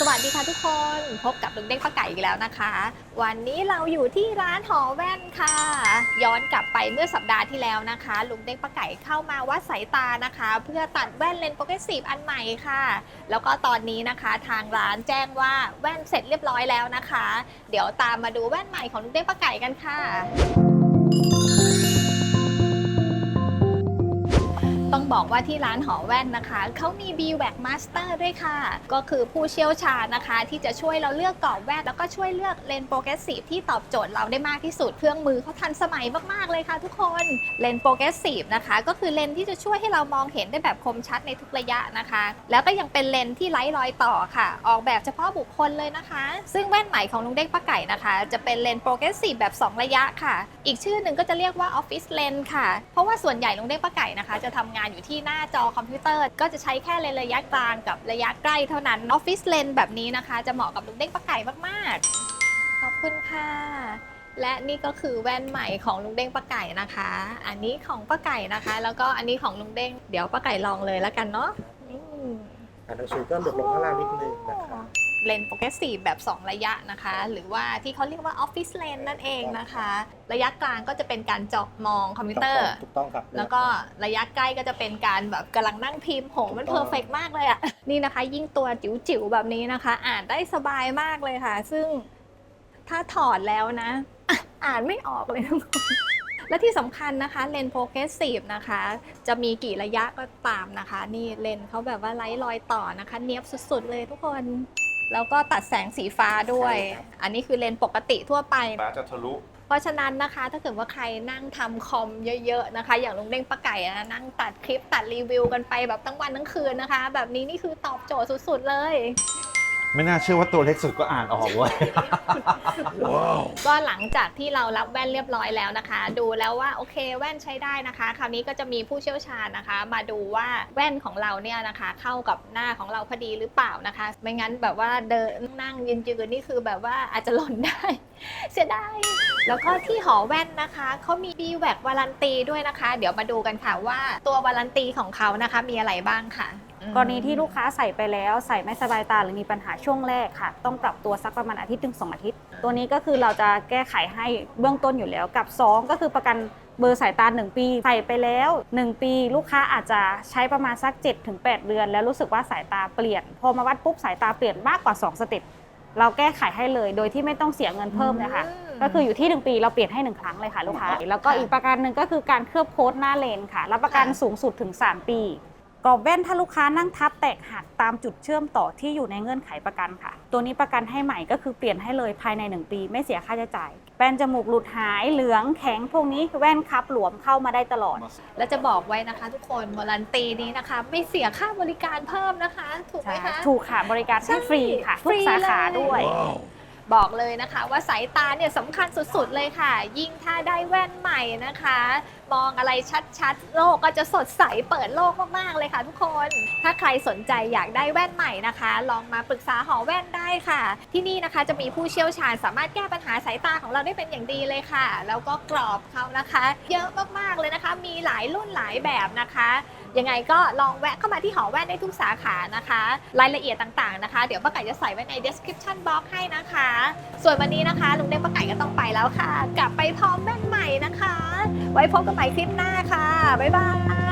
สวัสดีค่ะทุกคนพบกับลุงเด้งป้าไก่อีกแล้วนะคะ วันนี้เราอยู่ที่ร้านหอแว่นค่ะ ย้อนกลับไปเมื่อสัปดาห์ที่แล้วนะคะ ลุงเด้งป้าไก่เข้ามาวัดสายตานะคะ เพื่อตัดแว่นเลนส์โปรเกรสซีฟอันใหม่ค่ะ แล้วก็ตอนนี้นะคะทางร้านแจ้งว่าแว่นเสร็จเรียบร้อยแล้วนะคะ เดี๋ยวตามมาดูแว่นใหม่ของลุงเด้งป้าไก่กันค่ะ บอกว่าที่ร้านหอแว่นนะคะเขามี b w a c Master ด้วยค่ะ ก็คือผู้เชี่ยวชาญนะคะ ที่จะช่วยเราเลือกกรอบแว่นแล้วก็ช่วยเลือกเลนส์โปรเกรสซีฟที่ตอบโจทย์เราได้มากที่สุดเครื่องมือเขาทันสมัยมากๆเลยค่ะทุกคนเลนส์โปรเกรสซีฟนะคะ ก็คือเลนส์ที่จะช่วยให้เรามองเห็นได้แบบคมชัดในทุกระยะนะคะ แล้วก็ยังเป็นเลนส์ที่ไร้รอยต่อค่ะ ออกแบบเฉพาะบุคคลเลยนะคะ ซึ่งแว่นใหม่ของลุงเด้งป้าไก่นะคะ จะเป็นเลนส์โปรเกรสซีฟแบบ 2 ระยะค่ะ อีกชื่อหนึ่งก็จะเรียกว่าออฟฟิศเลนส์ค่ะ เพราะว่าส่วนใหญ่ลุงเด้งป้าไก่นะคะ จะทำงานอยู่ที่ที่หน้าจอคอมพิวเตอร์ ก็จะใช้แค่เลนระยะกลางกับระยะใกล้เท่านั้นออฟฟิศเลนแบบนี้นะคะ จะเหมาะกับลุงเด้งป้าไก่มากๆ ขอบคุณค่ะ และนี่ก็คือแว่นใหม่ของลุงเด้งป้าไก่นะคะ อันนี้ของป้าไก่นะคะ แล้วก็อันนี้ของลุงเด้งเดี๋ยวป้าไก่ลองเลยแล้วกันเนาะอืม อ่านหนังสือก็หลบลงข้างล่างนิดนึงนะครับ เลนส์โปรเกรสซีฟแบบ 2 ระยะนะคะ หรือว่าที่เขาเรียกว่าออฟฟิศเลนนั่นเองนะคะ ระยะกลางก็จะเป็นการเจาะมองคอมพิวเตอร์ ถูกต้องครับ แล้วก็ระยะใกล้ก็จะเป็นการแบบกำลังนั่งพิมพ์โหมันเพอร์เฟกมากเลยอะนี่นะคะ ยิ่งตัวจิ๋วๆแบบนี้นะคะ อ่านได้สบายมากเลยค่ะ ซึ่งถ้าถอดแล้วนะ อะอ่านไม่ออกเลยทุกคนและที่สำคัญนะคะเลนส์โปรเกรสซีฟนะคะ จะมีกี่ระยะก็ตามนะคะ นี่เลนส์เขาแบบว่าไร้รอยต่อนะคะ เนียบสุดๆเลยทุกคน แล้วก็ตัดแสงสีฟ้าด้วยอันนี้คือเลนส์ปกติทั่วไป ฟ้าจะทะลุ เพราะฉะนั้นนะคะถ้าเกิดว่าใครนั่งทำคอมเยอะๆนะคะ อย่างลุงเด้งปะไก่นะนั่งตัดคลิปตัดรีวิวกันไปแบบทั้งวันทั้งคืนนะคะ แบบนี้นี่คือตอบโจทย์สุดๆเลย ไม่น่าเชื่อว่าตัวเล็กสุดก็อ่านออกเว้ย ก็หลังจากที่เรารับแว่นเรียบร้อยแล้วนะคะ ดูแล้วว่าโอเคแว่นใช้ได้นะคะ คราวนี้ก็จะมีผู้เชี่ยวชาญนะคะ มาดูว่าแว่นของเราเนี่ยนะคะ เข้ากับหน้าของเราพอดีหรือเปล่านะคะ ไม่งั้นแบบว่าเดินนั่งยืนยืนนี่คือแบบว่าอาจจะหล่นได้ เสียดายแล้วก็ที่หอแว่นนะคะเขามี b w a c วารันตีด้วยนะคะ เดี๋ยวมาดูกันค่ะว่าตัววารันตีของเขานะคะ มีอะไรบ้างค่ะอืม กรณีที่ลูกค้าใส่ไปแล้วใส่ไม่สบายตาหรือมีปัญหาช่วงแรกค่ะ ต้องปรับตัวสักประมาณอาทิตย์ถึงสองอาทิตย์ ตัวนี้ก็คือเราจะแก้ไขให้เบื้องต้นอยู่แล้วกับ 2 ก็คือประกันเบอร์สายตา 1 ปี ใส่ไปแล้ว 1 ปี ลูกค้าอาจจะใช้ประมาณสัก 7-8 เดือน แล้วรู้สึกว่าสายตาเปลี่ยน พอมาวัดปุ๊บสายตาเปลี่ยนมากกว่า 2 สเต็ปเราแก้ไขให้เลยโดยที่ไม่ต้องเสียเงินเพิ่มเลยค่ะมก็คืออยู่ที่ 1 ปีเราเปลี่ยนให้ 1 ครั้งเลยค่ะลูกค้า แล้วก็ค่ะอีกประกันหนึ่งก็คือการเคลือบโค้ดหน้าเลนค่ะ รับประกันค่ะสูงสุดถึง 3 ปี กรอบแว่นถ้าลูกค้านั่งทับแตกหักตามจุดเชื่อมต่อที่อยู่ในเงื่อนไขประกันค่ะ ตัวนี้ประกันให้ใหม่ก็คือเปลี่ยนให้เลยภายใน 1 ปี ไม่เสียค่าใช้จ่าย แป้นจมูกหลุดหายเหลืองแข็งพวกนี้แว่นคับหลวมเข้ามาได้ตลอด แล้วจะบอกไว้นะคะ ทุกคนวารันตีนี้นะคะ ไม่เสียค่าบริการเพิ่มนะคะ ถูกไหมคะ ถูกค่ะบริการให้ฟรีค่ะทุกสาขาด้วย บอกเลยนะคะว่าสายตาเนี่ยสำคัญสุดๆเลยค่ะ ยิ่งถ้าได้แว่นใหม่นะคะ มองอะไรชัดๆ โลกก็จะสดใสเปิดโลกมากๆเลยค่ะทุกคน ถ้าใครสนใจอยากได้แว่นใหม่นะคะ ลองมาปรึกษาหอแว่นได้ค่ะ ที่นี่นะคะจะมีผู้เชี่ยวชาญสามารถแก้ปัญหาสายตาของเราได้เป็นอย่างดีเลยค่ะ แล้วก็กรอบเขานะคะ เยอะมากๆเลยนะคะ มีหลายรุ่นหลายแบบนะคะ ยังไงก็ลองแวะเข้ามาที่หอแว่นได้ทุกสาขานะคะ รายละเอียดต่างๆนะคะ เดี๋ยวป้าไก่จะใส่ไว้ใน description box ให้นะคะ ส่วนวันนี้นะคะ ลุงเด้งป้าไก่ก็ต้องไปแล้วค่ะ กลับไปพร้อมแว่นใหม่นะคะ ไว้พบกันใหม่คลิปหน้าค่ะบ๊ายบาย